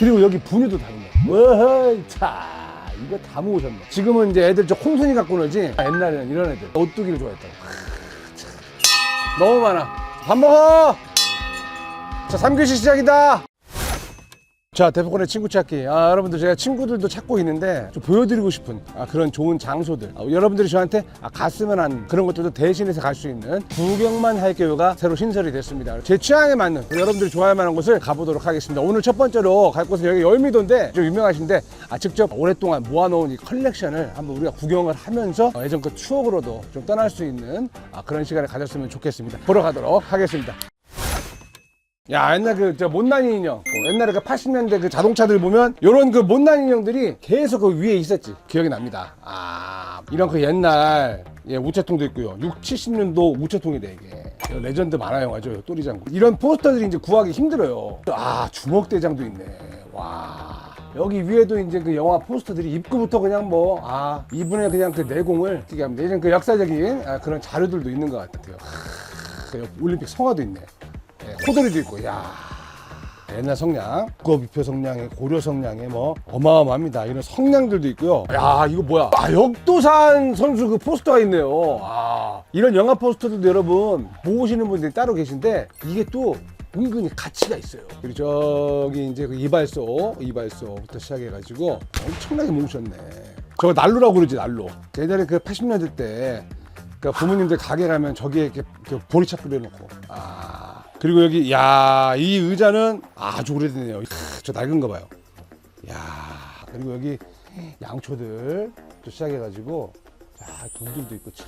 그리고 여기 분유도 다 있네. 워허이, 자, 이거 다 모으셨네. 지금은 이제 애들 저 콩순이 갖고 놀지. 옛날에는 이런 애들 오뚜기를 좋아했다고. 너무 많아. 밥 먹어! 자, 3교시 시작이다! 자, 대포권의 친구 찾기. 아, 여러분들 제가 친구들도 찾고 있는데 좀 보여드리고 싶은 아, 그런 좋은 장소들. 아, 여러분들이 저한테 아, 갔으면 하는 그런 것들도 대신해서 갈 수 있는 구경만 할게요가 새로 신설이 됐습니다. 제 취향에 맞는 여러분들이 좋아할 만한 곳을 가보도록 하겠습니다. 오늘 첫 번째로 갈 곳은 여기 열미도인데 좀 유명하신데 아, 직접 오랫동안 모아놓은 이 컬렉션을 한번 우리가 구경을 하면서 어, 예전 그 추억으로도 좀 떠날 수 있는 아, 그런 시간을 가졌으면 좋겠습니다. 보러 가도록 하겠습니다. 야 옛날 그 저 못난이 인형. 어, 옛날에 그 80년대 그 자동차들 보면 요런 그 못난이 인형들이 계속 그 위에 있었지. 기억이 납니다. 아 이런 그 옛날 예, 우체통도 있고요. 6, 70년도 우체통이다 이게. 이거 레전드 만화 영화죠 또리장군. 이런 포스터들이 이제 구하기 힘들어요. 아 주먹대장도 있네. 와. 여기 위에도 이제 그 영화 포스터들이 입구부터 그냥 뭐, 아, 이분의 그냥 그 내공을 띄게 합니다. 예전 그 역사적인 아, 그런 자료들도 있는 것 같아요. 하, 그 올림픽 성화도 있네. 예, 코돌이도 있고, 야 옛날 성냥, 국어비표 성냥에 고려 성냥에 뭐 어마어마합니다. 이런 성냥들도 있고요. 야 이거 뭐야? 아 역도산 선수 그 포스터가 있네요. 아 이런 영화 포스터들도 여러분 모으시는 분들이 따로 계신데 이게 또 은근히 가치가 있어요. 그리고 저기 이제 그 이발소, 이발소부터 시작해가지고 엄청나게 모으셨네. 저거 난로라고 그러지 난로. 예전에 그 80년대 때 그러니까 부모님들 가게 가면 저기에 이렇게, 이렇게 보리차 끓여놓고 아 그리고 여기 야 이 의자는 아주 오래됐네요 크, 저 낡은 거 봐요 야 그리고 여기 양초들 또 시작해가지고 자 돈들도 있고 참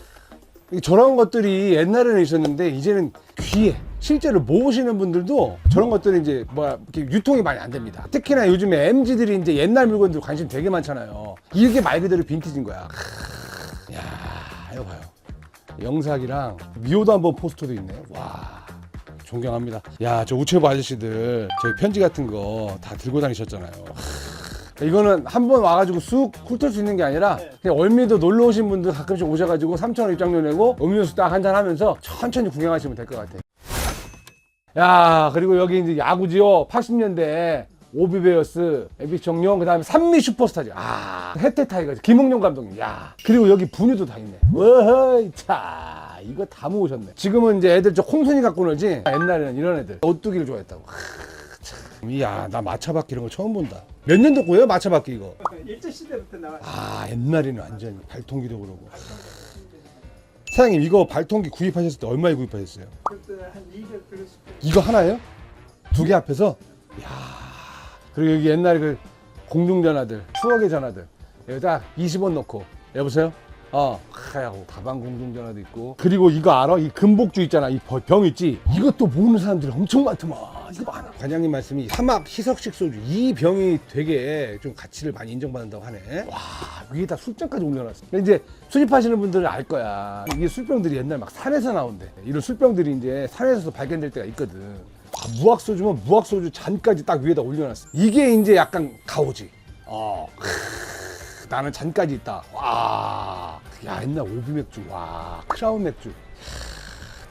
저런 것들이 옛날에는 있었는데 이제는 귀에 실제로 모으시는 분들도 저런 것들이 이제 뭐야 이렇게 유통이 많이 안 됩니다. 특히나 요즘에 MZ들이 이제 옛날 물건들 관심 되게 많잖아요. 이게 말 그대로 빈티지인 거야. 크, 야 이거 봐요. 영삭이랑 미호도 한번 포스터도 있네. 와. 존경합니다. 야, 저 우체부 아저씨들 저희 편지 같은 거 다 들고 다니셨잖아요. 하, 이거는 한 번 와가지고 쑥 훑을 수 있는 게 아니라 그냥 월미도 놀러 오신 분들 가끔씩 오셔가지고 3,000원 입장료 내고 음료수 딱 한 잔 하면서 천천히 구경하시면 될 것 같아요. 야, 그리고 여기 이제 야구지요. 80년대 오비베어스, 에비 정용, 그 다음에 산미 슈퍼스타즈. 아, 혜태 타이거즈, 김웅룡 감독님. 야, 그리고 여기 분유도 다 있네. 워허이, 차. 이거 다 모으셨네. 지금은 이제 애들 저 콩순이 갖고 놀지. 옛날에는 이런 애들. 오뚜기를 좋아했다고. 이야, 나 마차바퀴 이런 거 처음 본다. 몇 년도 거예요, 마차바퀴 이거? 일제시대부터 나왔어요. 아, 옛날에는 완전히 발통기도 그러고. 사장님, 이거 발통기 구입하셨을 때 얼마에 구입하셨어요? 그때 한 200 그랬을 거예요. 이거 하나요? 두 개 앞에서? 이야. 그리고 여기 옛날 그 공중전화들, 추억의 전화들. 여기다 20원 넣고. 여보세요? 어, 하야고 가방 공중전화도 있고. 그리고 이거 알아? 이 금복주 있잖아. 이 병 있지? 이것도 모으는 사람들이 엄청 많더만. 이거 많아. 관장님 말씀이 사막 희석식 소주. 이 병이 되게 좀 가치를 많이 인정받는다고 하네. 와, 위에다 술병까지 올려놨어. 근데 이제 수집하시는 분들은 알 거야. 이게 술병들이 옛날 막 산에서 나온대. 이런 술병들이 이제 산에서 발견될 때가 있거든. 아, 무학 소주면 무학 소주 잔까지 딱 위에다 올려놨어. 이게 이제 약간 가오지. 어. 크, 나는 잔까지 있다. 와. 야, 옛날 오비 맥주. 와. 크라운 맥주. 이야,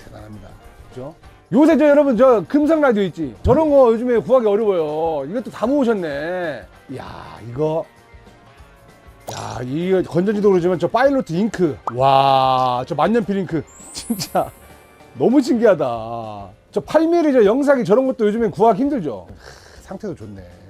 대단합니다. 그죠? 요새 저 여러분 저 금성 라디오 있지? 저런 거 요즘에 구하기 어려워요. 이것도 다 모으셨네. 야, 이거 야, 이거 건전지도 그러지만 저 파일로트 잉크. 와, 저 만년필 잉크. 진짜 너무 신기하다. 저 8mm 저 영상이 저런 것도 요즘엔 구하기 힘들죠. 크, 상태도 좋네.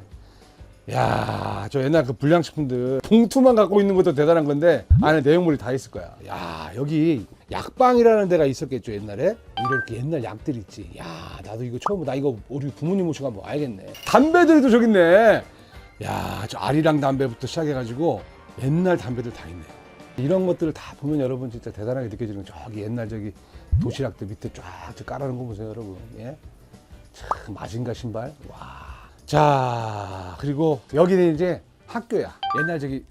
야, 저 옛날 그 불량식품들 봉투만 갖고 있는 것도 대단한 건데 안에 내용물이 다 있을 거야. 야, 여기 약방이라는 데가 있었겠죠 옛날에 이렇게 옛날 약들 있지. 야, 나도 이거 처음 나 이거 우리 부모님 모시고 한번 와야겠네. 담배들도 저기 있네. 야, 저 아리랑 담배부터 시작해가지고 옛날 담배들 다 있네. 이런 것들을 다 보면 여러분 진짜 대단하게 느껴지는 거 저기 옛날 저기 도시락들 밑에 쫙저 깔아놓은 거 보세요 여러분. 예? 참 마징가 신발. 와. 자 그리고 여기는 이제 학교야. 옛날 저기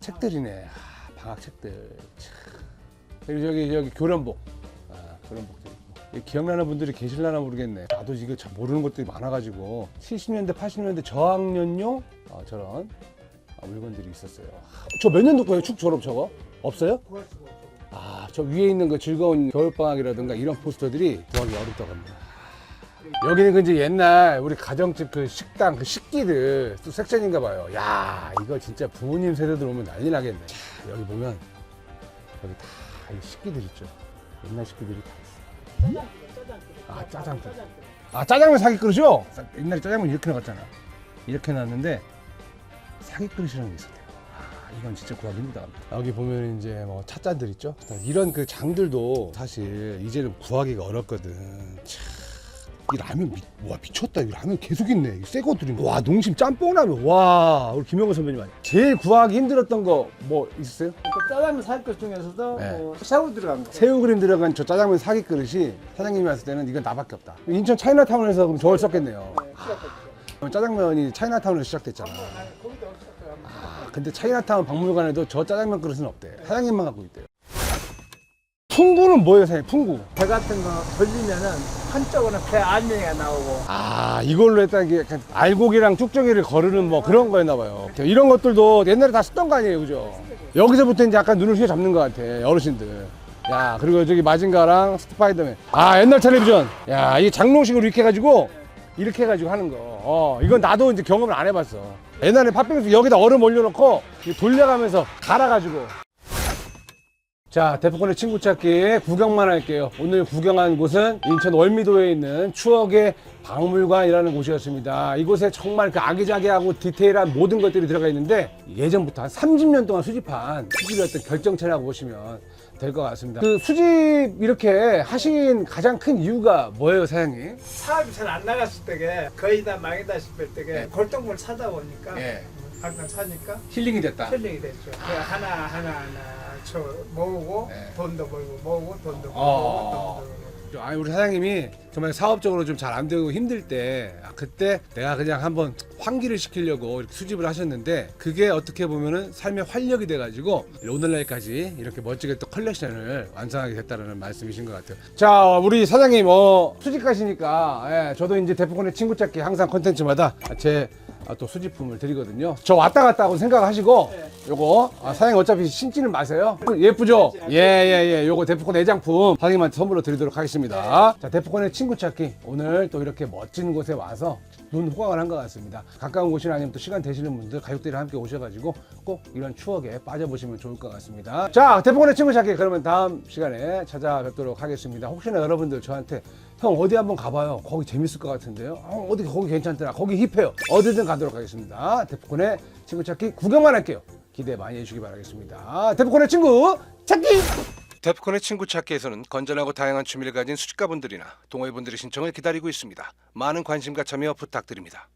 책들이네. 아, 방학 책들. 참. 그리고 저기 여기 교련복. 아, 교련복도 있고. 이 기억나는 분들이 계실라나 모르겠네. 나도 이거 참 모르는 것들이 많아가지고 70년대, 80년대 저학년용 어, 저런 아, 물건들이 있었어요. 저몇 년도 거예요? 축 졸업 저거? 없어요. 아, 저 위에 있는 그 즐거운 겨울방학이라든가 이런 포스터들이 구하기 어렵다고 합니다. 여기는 그 이제 옛날 우리 가정집 그 식당 그 식기들 또 섹션인가 봐요. 야 이거 진짜 부모님 세대들 오면 난리 나겠네. 자, 여기 보면 여기 다 이 식기들 있죠. 옛날 식기들이 다 있어. 아 짜장면. 아 짜장면 사기 그릇이요? 짜- 옛날에 짜장면 이렇게 나갔잖아. 이렇게 놨는데 사기 그릇이라는 게 있었대요. 아, 이건 진짜 구하기 힘들다. 여기 보면 이제 뭐 찻잔들 있죠. 이런 그 장들도 사실 이제는 구하기가 어렵거든. 참. 이 라면 미, 와 미쳤다. 이 라면 계속 있네. 이새 것들이 와 농심 짬뽕 라면. 와 우리 김영건 선배님 아니 제일 구하기 힘들었던 거 뭐 있었어요? 그 짜장면 살것 중에서도 네. 뭐 새우 들어간 거. 새우 그림 들어간 저 짜장면 사기 그릇이 사장님이 왔을 때는 이건 나밖에 없다. 인천 차이나타운에서 그럼 저걸 썼겠네요. 네, 시작했죠. 짜장면이 차이나타운에서 시작됐잖아. 아, 거기도 없었어요. 아, 근데 차이나타운 박물관에도 저 짜장면 그릇은 없대. 사장님만 갖고 있대요. 풍구는 뭐예요 사장님? 풍구 배 같은 거 돌리면은 한쪽으로는 배 알맹이가 나오고. 아 이걸로 했다는 게 약간 알고기랑 쭉정이를 거르는 뭐 그런 거였나 봐요. 이런 것들도 옛날에 다 쓰던 거 아니에요 그죠? 여기서부터 이제 약간 눈을 휘어잡는 것 같아 어르신들. 야 그리고 저기 마징가랑 스파이더맨. 아 옛날 텔레비전. 야 이게 장롱식으로 이렇게 해가지고 이렇게 해가지고 하는 거 어 이건 나도 이제 경험을 안 해봤어. 옛날에 팥빙수 여기다 얼음 올려놓고 돌려가면서 갈아가지고 자, 대포권의 친구 찾기 구경만 할게요. 오늘 구경한 곳은 인천 월미도에 있는 추억의 박물관이라는 곳이었습니다. 이곳에 정말 그 아기자기하고 디테일한 모든 것들이 들어가 있는데 예전부터 한 30년 동안 수집한 수집이었던 결정체라고 보시면 될 것 같습니다. 그 수집 이렇게 하신 가장 큰 이유가 뭐예요, 사장님? 사업이 잘 안 나갔을 때게 거의 다 망했다 싶을 때게 골동물 사다 보니까 예. 방금 사니까 힐링이 됐다. 힐링이 됐죠. 그 하나 하나 하나 저 모으고 네. 돈도 벌고 모으고 돈도 벌고 어. 돈도 벌고. 아니 우리 사장님이 정말 사업적으로 좀 잘 안 되고 힘들 때 아, 그때 내가 그냥 한번 환기를 시키려고 이렇게 수집을 하셨는데 그게 어떻게 보면은 삶의 활력이 돼가지고 오늘날까지 이렇게 멋지게 또 컬렉션을 완성하게 됐다는 말씀이신 것 같아요. 자 우리 사장님 어 수집가시니까 예, 저도 이제 대포콘의 친구 찾기 항상 컨텐츠마다 제 아, 또 수집품을 드리거든요. 저 왔다 갔다 하고 생각하시고 네. 요거 아, 사장님 어차피 신지는 마세요. 예쁘죠? 예예예. 요거 대포콘 애장품 사장님한테 선물로 드리도록 하겠습니다. 자 대포콘의 친구 찾기 오늘 또 이렇게 멋진 곳에 와서 눈 호강을 한 것 같습니다. 가까운 곳이나 아니면 또 시간 되시는 분들 가족들이랑 함께 오셔가지고 꼭 이런 추억에 빠져보시면 좋을 것 같습니다. 자 대포콘의 친구 찾기 그러면 다음 시간에 찾아뵙도록 하겠습니다. 혹시나 여러분들 저한테 형 어디 한번 가봐요. 거기 재밌을 것 같은데요. 어, 어디 거기 괜찮더라. 거기 힙해요. 어디든 가도록 하겠습니다. 대포콘의 친구 찾기 구경만 할게요. 기대 많이 해주시기 바라겠습니다. 대포콘의 친구 찾기. 데프콘의 친구 찾기에서는 건전하고 다양한 취미를 가진 수집가분들이나 동호회분들의 신청을 기다리고 있습니다. 많은 관심과 참여 부탁드립니다.